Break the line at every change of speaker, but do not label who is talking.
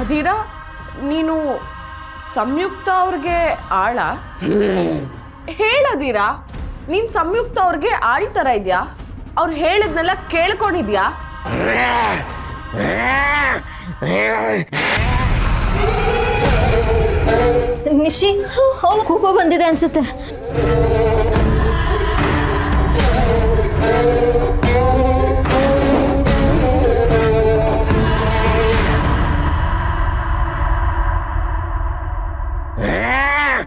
ಅಧೀರ, ನೀನು ಸಂಯುಕ್ತ ಅವ್ರಿಗೆ ಆಳ? ಹೇಳದೀರ ನೀನ್ ಸಂಯುಕ್ತ ಅವ್ರಿಗೆ ಆಳ್ತರ ಇದೆಯಾ? ಅವ್ರು ಹೇಳಿದ್ನೆಲ್ಲ ಕೇಳ್ಕೊಂಡಿದ್ಯಾ?
ನಿಶಿ ಅವನು ಕೋಪ ಬಂದಿದೆ ಅನ್ಸುತ್ತೆ. Ah!